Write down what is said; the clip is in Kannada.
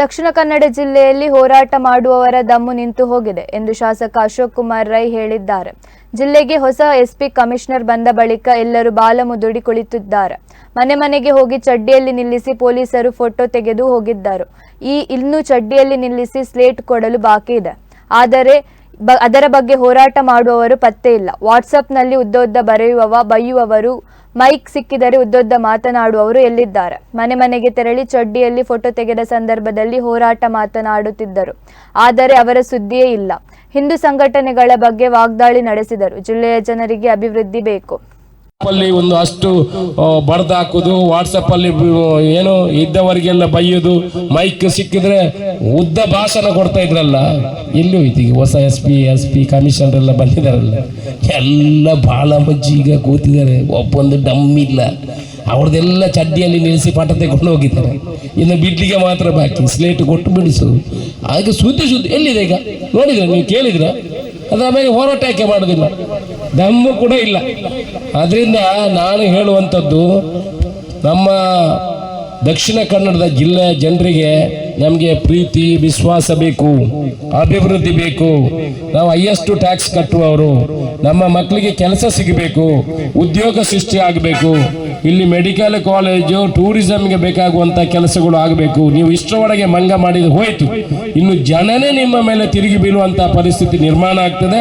ದಕ್ಷಿಣ ಕನ್ನಡ ಜಿಲ್ಲೆಯಲ್ಲಿ ಹೋರಾಟ ಮಾಡುವವರ ದಮ್ಮು ನಿಂತು ಹೋಗಿದೆ ಎಂದು ಶಾಸಕ ಅಶೋಕ್ ಕುಮಾರ್ ರೈ ಹೇಳಿದ್ದಾರೆ. ಜಿಲ್ಲೆಗೆ ಹೊಸ ಎಸ್ಪಿ ಕಮಿಷನರ್ ಬಂದ ಬಳಿಕ ಎಲ್ಲರೂ ಬಾಲಮುದುಡಿ ಕುಳಿತಿದ್ದಾರೆ. ಮನೆ ಮನೆಗೆ ಹೋಗಿ ಚಡ್ಡಿಯಲ್ಲಿ ನಿಲ್ಲಿಸಿ ಪೊಲೀಸರು ಫೋಟೋ ತೆಗೆದು ಹೋಗಿದ್ದರು. ಈ ಇನ್ನೂ ಚಡ್ಡಿಯಲ್ಲಿ ನಿಲ್ಲಿಸಿ ಸ್ಲೇಟ್ ಕೊಡಲು ಬಾಕಿ ಇದೆ. ಆದರೆ ಅದರ ಬಗ್ಗೆ ಹೋರಾಟ ಮಾಡುವವರು ಪತ್ತೆ ಇಲ್ಲ. ವಾಟ್ಸಪ್ನಲ್ಲಿ ಉದ್ದೋದ್ದ ಬರೆಯುವವ, ಬೈಯುವವರು, ಮೈಕ್ ಸಿಕ್ಕಿದರೆ ಉದ್ದೋದ್ದ ಮಾತನಾಡುವವರು ಎಲ್ಲಿದ್ದಾರೆ? ಮನೆ ಮನೆಗೆ ತೆರಳಿ ಚಡ್ಡಿಯಲ್ಲಿ ಫೋಟೋ ತೆಗೆದ ಸಂದರ್ಭದಲ್ಲಿ ಹೋರಾಟ ಮಾತನಾಡುತ್ತಿದ್ದರು. ಆದರೆ ಅವರ ಸುದ್ದಿಯೇ ಇಲ್ಲ. ಹಿಂದೂ ಸಂಘಟನೆಗಳ ಬಗ್ಗೆ ವಾಗ್ದಾಳಿ ನಡೆಸಿದರು. ಜಿಲ್ಲೆಯ ಜನರಿಗೆ ಅಭಿವೃದ್ಧಿ ಬೇಕು. ಅಲ್ಲಿ ಒಂದು ಅಷ್ಟು ಬಡ್ದು ಹಾಕೋದು ವಾಟ್ಸಪ್ಪಲ್ಲಿ ಏನು ಇದ್ದವರಿಗೆಲ್ಲ ಬೈಯೋದು ಮೈಕ್ ಸಿಕ್ಕಿದ್ರೆ ಉದ್ದ ಭಾಷಣ ಕೊಡ್ತಾ ಇದ್ರಲ್ಲ. ಎಲ್ಲೂ ಇದೀಗ ಹೊಸ S P S P commissioner ಎಲ್ಲ ಬಂದಿದಾರಲ್ಲ ಎಲ್ಲ ಭಾಳ ಮಜ್ಜಿ ಈಗ ಕೂತಿದ್ದಾರೆ. ಒಬ್ಬೊಂದು ಡಮ್ ಇಲ್ಲ. ಅವ್ರದ್ದೆಲ್ಲ ಚಡ್ಡಿಯಲ್ಲಿ ನಿಲ್ಲಿಸಿ ಪಾಠ ತೆಗೊಂಡು ಹೋಗಿದ್ದಾರೆ. ಇನ್ನು ಬಿಡ್ಲಿಗೆ ಮಾತ್ರ ಬಾಕಿ. ಸ್ಲೇಟ್ ಕೊಟ್ಟು ಬಿಡಿಸು. ಹಾಗೆ ಸುದ್ದಿ ಸುದ್ದಿ ಎಲ್ಲಿದೆ ಈಗ? ನೋಡಿದ್ರೆ, ನೀವು ಕೇಳಿದ್ರ? ಅದ್ರ ಮೇಲೆ ಹೋರಾಟ ಯಾಕೆ ಮಾಡೋದಿಲ್ಲ? ದಮ್ಮು ಕೂಡ ಇಲ್ಲ. ಅದರಿಂದ ನಾನು ಹೇಳುವಂಥದ್ದು, ನಮ್ಮ ದಕ್ಷಿಣ ಕನ್ನಡದ ಜಿಲ್ಲೆಯ ಜನರಿಗೆ ನಮಗೆ ಪ್ರೀತಿ, ವಿಶ್ವಾಸ ಬೇಕು, ಅಭಿವೃದ್ಧಿ ಬೇಕು. ನಾವು ಹೈಯೆಸ್ಟ್ ಟ್ಯಾಕ್ಸ್ ಕಟ್ಟುವವರು. ನಮ್ಮ ಮಕ್ಕಳಿಗೆ ಕೆಲಸ ಸಿಗಬೇಕು, ಉದ್ಯೋಗ ಸೃಷ್ಟಿ ಆಗಬೇಕು. ಇಲ್ಲಿ ಮೆಡಿಕಲ್ ಕಾಲೇಜು, ಟೂರಿಸಮ್ಗೆ ಬೇಕಾಗುವಂಥ ಕೆಲಸಗಳು ಆಗಬೇಕು. ನೀವು ಇಷ್ಟರೊಳಗೆ ಮಂಗ ಮಾಡಿದ ಹೋಯಿತು. ಇನ್ನು ಜನನೇ ನಿಮ್ಮ ಮೇಲೆ ತಿರುಗಿ ಬೀಳುವಂಥ ಪರಿಸ್ಥಿತಿ ನಿರ್ಮಾಣ ಆಗ್ತದೆ.